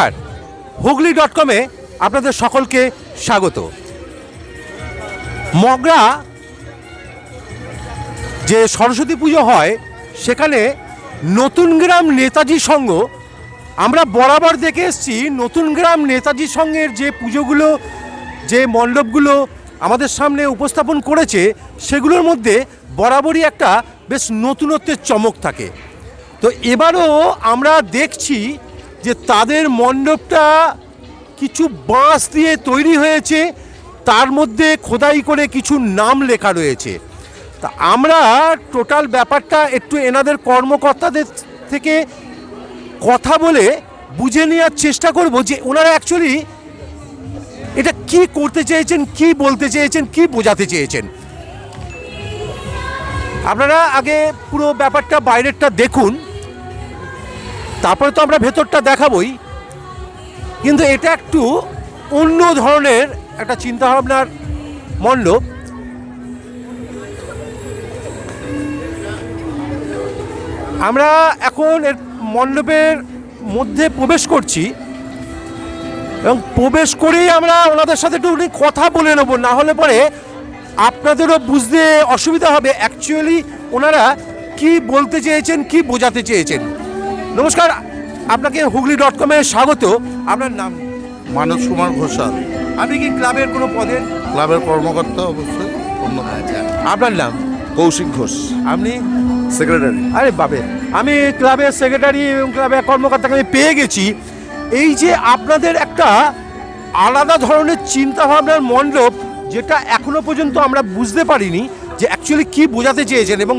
নমস্কার। হুগলি ডট কমে আপনাদের সকলকে স্বাগত। মগরা যে সরস্বতী পুজো হয়, সেখানে নতুন গ্রাম নেতাজি সংঘ, আমরা বরাবর দেখে এসেছি নতুন গ্রাম নেতাজি সংঘের যে পুজোগুলো, যে মণ্ডপগুলো আমাদের সামনে উপস্থাপন করেছে, সেগুলোর মধ্যে বরাবরই একটা বেশ নতুনত্বের চমক থাকে। তো এবারও আমরা দেখছি যে তাদের মণ্ডপটা কিছু বাঁশ দিয়ে তৈরি হয়েছে, তার মধ্যে খোদাই করে কিছু নাম লেখা রয়েছে। তা আমরা টোটাল ব্যাপারটা একটু এনাদের কর্মকর্তাদের থেকে কথা বলে বুঝে নেওয়ার চেষ্টা করব যে ওনারা অ্যাকচুয়ালি এটা কি করতে চেয়েছেন, কি বলতে চেয়েছেন, কি বোঝাতে চেয়েছেন। আপনারা আগে পুরো ব্যাপারটা, বাইরেরটা দেখুন। তারপরে তো আমরা ভেতরটা দেখাবই। কিন্তু এটা একটু অন্য ধরনের একটা চিন্তাভাবনার মণ্ডপ। আমরা এখন এর মণ্ডপের মধ্যে প্রবেশ করছি। এবং প্রবেশ করেই আমরা ওনাদের সাথে একটু কথা বলে নেব। না হলে পরে আপনাদেরও বুঝতে অসুবিধা হবে। অ্যাকচুয়ালি ওনারা কি বলতে চেয়েছেন, কি বোঝাতে চেয়েছেন? নমস্কার আপনাকে হুগলি ডট কমে স্বাগত। আপনার নাম? মানব কুমার ঘোষাল। আপনি কি ক্লাবের কোনো পদে? ক্লাবের কর্মকর্তা অবশ্যই আপনার নাম? কৌশিক ঘোষ। আপনি? সেক্রেটারি। আরে বাবে আমি ক্লাবের সেক্রেটারি এবং ক্লাবের কর্মকর্তাকে আমি পেয়ে গেছি। এই যে আপনাদের একটা আলাদা ধরনের চিন্তাভাবনার মণ্ডপ যেটা এখনও পর্যন্ত আমরা বুঝতে পারিনি যে অ্যাকচুয়ালি কি বোঝাতে চেয়েছেন এবং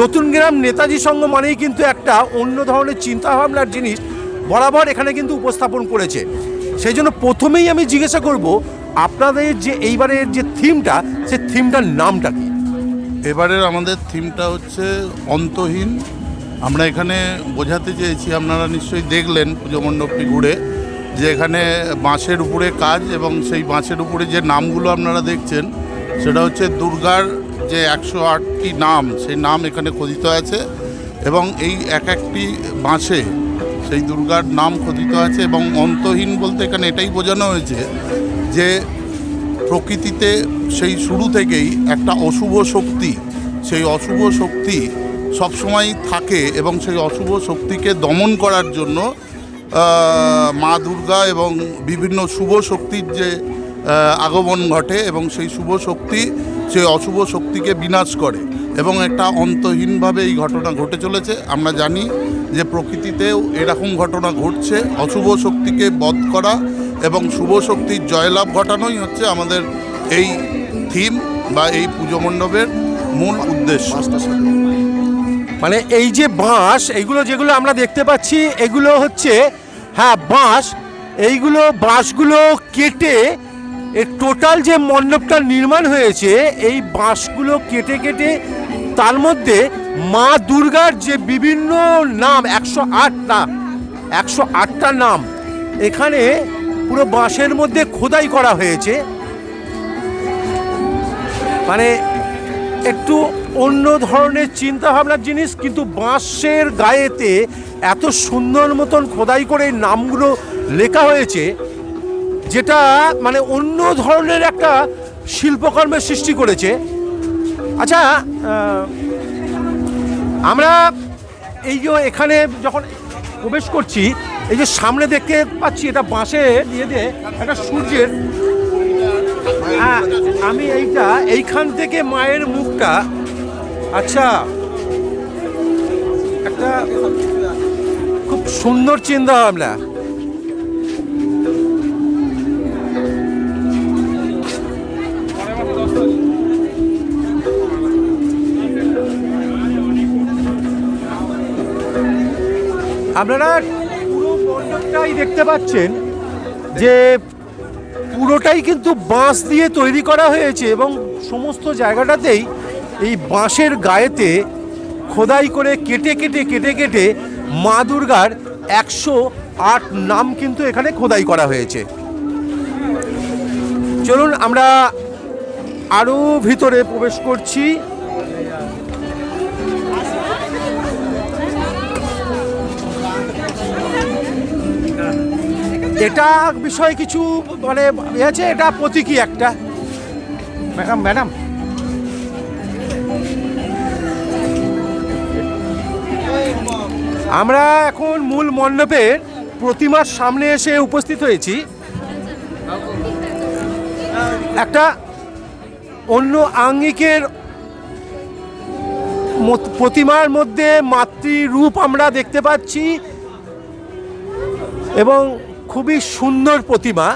নতুন গ্রাম নেতাজি সংঘ মানেই কিন্তু একটা অন্য ধরনের চিন্তাভাবনার জিনিস বরাবর এখানে কিন্তু উপস্থাপন করেছে। সেই জন্য প্রথমেই আমি জিজ্ঞাসা করব, আপনাদের যে এইবারের যে থিমটা, সে থিমটার নামটা কি? এবারের আমাদের থিমটা হচ্ছে অন্তহীন। আমরা এখানে বোঝাতে চেয়েছি, আপনারা নিশ্চয়ই দেখলেন পুজো মণ্ডপটি ঘুরে, যে এখানে বাঁশের উপরে কাজ এবং সেই বাঁশের উপরে যে নামগুলো আপনারা দেখছেন সেটা হচ্ছে দুর্গার যে একশো আটটি নাম, সেই নাম এখানে খোদিত আছে এবং এই এক একটি বাঁশে সেই দুর্গার নাম খোদিত আছে এবং অন্তহীন বলতে এখানে এটাই বোঝানো হয়েছে যে প্রকৃতিতে সেই শুরু থেকেই একটা অশুভ শক্তি, সেই অশুভ শক্তি সবসময় থাকে এবং সেই অশুভ শক্তিকে দমন করার জন্য মা দুর্গা এবং বিভিন্ন শুভ শক্তির যে আগমন ঘটে এবং সেই শুভ শক্তি, সেই অশুভ শক্তিকে বিনাশ করে এবং একটা অন্তহীনভাবে এই ঘটনা ঘটে চলেছে। আমরা জানি যে প্রকৃতিতেও এরকম ঘটনা ঘটছে। অশুভ শক্তিকে বধ করা এবং শুভ শক্তির জয়লাভ ঘটানোই হচ্ছে আমাদের এই থিম বা এই পুজো মণ্ডপের মূল উদ্দেশ্য। মানে এই যে বাঁশ, এইগুলো যেগুলো আমরা দেখতে পাচ্ছি, এগুলো হচ্ছে হ্যাঁ বাঁশ। এইগুলো বাঁশগুলো কেটে এর টোটাল যে মণ্ডপটা নির্মাণ হয়েছে, এই বাঁশগুলো কেটে কেটে তার মধ্যে মা দুর্গার যে বিভিন্ন নাম, একশো আটটা একশো আটটা নাম, এখানে পুরো বাঁশের মধ্যে খোদাই করা হয়েছে। মানে একটু অন্য ধরনের চিন্তা ভাবনার জিনিস, কিন্তু বাঁশের গায়েতে এত সুন্দর মতন খোদাই করে নামগুলো লেখা হয়েছে। যেটা মানে অন্য ধরনের একটা শিল্পকর্মের সৃষ্টি করেছে। আচ্ছা আমরা এই যে এখানে যখন প্রবেশ করছি, এই যে সামনে দেখতে পাচ্ছি এটা বাঁশে দিয়ে দিয়ে একটা সূর্যের হ্যাঁ আমি এইটা এইখান থেকে মায়ের মুখটা আচ্ছা একটা খুব সুন্দর চিন্তা ভাবনা। আপনারা পুরো মণ্ডপটাই দেখতে পাচ্ছেন যে পুরোটাই কিন্তু বাঁশ দিয়ে তৈরি করা হয়েছে এবং সমস্ত জায়গাটাতেই এই বাঁশের গায়েতে খোদাই করে কেটে কেটে কেটে কেটে মা দুর্গার একশো আট নাম কিন্তু এখানে খোদাই করা হয়েছে। চলুন আমরা আরও ভিতরে প্রবেশ করছি। এটা বিষয়ে কিছু মানে আছে, এটা প্রতীকী একটা। Madam madam. আমরা এখন মূল মণ্ডপের প্রতিমার সামনে এসে উপস্থিত হয়েছি। একটা অন্য আঙ্গিকের প্রতিমার মধ্যে মাতৃরূপ আমরা দেখতে পাচ্ছি এবং খুবই সুন্দর প্রতিমা।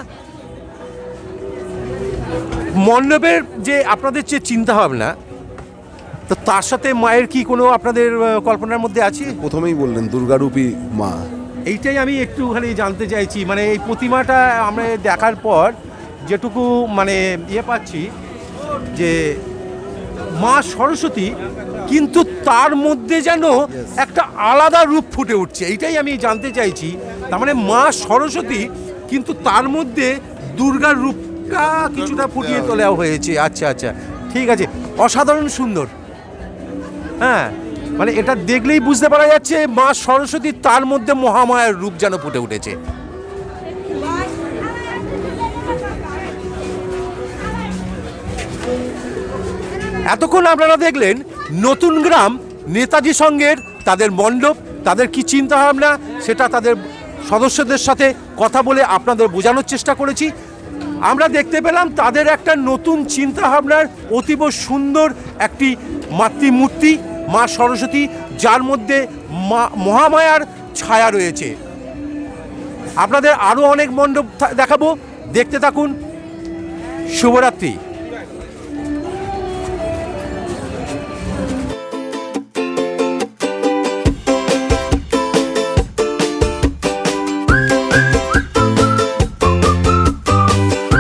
মণ্ডপের যে আপনাদের যে চিন্তা ভাবনা তো তার সাথে মায়ের কি কোনো আপনাদের কল্পনার মধ্যে আছে? প্রথমেই বললেন দুর্গারূপী মা। এইটাই আমি একটুখানি জানতে চাইছি মানে এই প্রতিমাটা আমরা দেখার পর যেটুকু মানে ইয়ে পাচ্ছি যে মা সরস্বতী কিন্তু তার মধ্যে যেন একটা আলাদা রূপ ফুটে উঠছে এইটাই আমি জানতে চাইছি। তার মানে মা সরস্বতী কিন্তু তার মধ্যে দুর্গার রূপটা কিছুটা ফুটিয়ে তোলা হয়েছে। আচ্ছা আচ্ছা। ঠিক আছে। অসাধারণ সুন্দর। হ্যাঁ মানে এটা দেখলেই বুঝতে পারা যাচ্ছে মা সরস্বতী তার মধ্যে মহামায়ার রূপ যেন ফুটে উঠেছে। এতক্ষণ আপনারা দেখলেন নতুন গ্রাম নেতাজি সঙ্গের তাদের মণ্ডপ তাদের কি চিন্তা ভাবনা সেটা তাদের সদস্যদের সাথে কথা বলে আপনাদের বোঝানোর চেষ্টা করেছি। আমরা দেখতে পেলাম তাদের একটা নতুন চিন্তা ভাবনার অতীব সুন্দর একটি মাতৃমূর্তি, মা সরস্বতী, যার মধ্যে মা, মহামায়ার ছায়া রয়েছে। আপনাদের আরও অনেক মণ্ডপ দেখাবো। দেখতে থাকুন। শুভরাত্রি।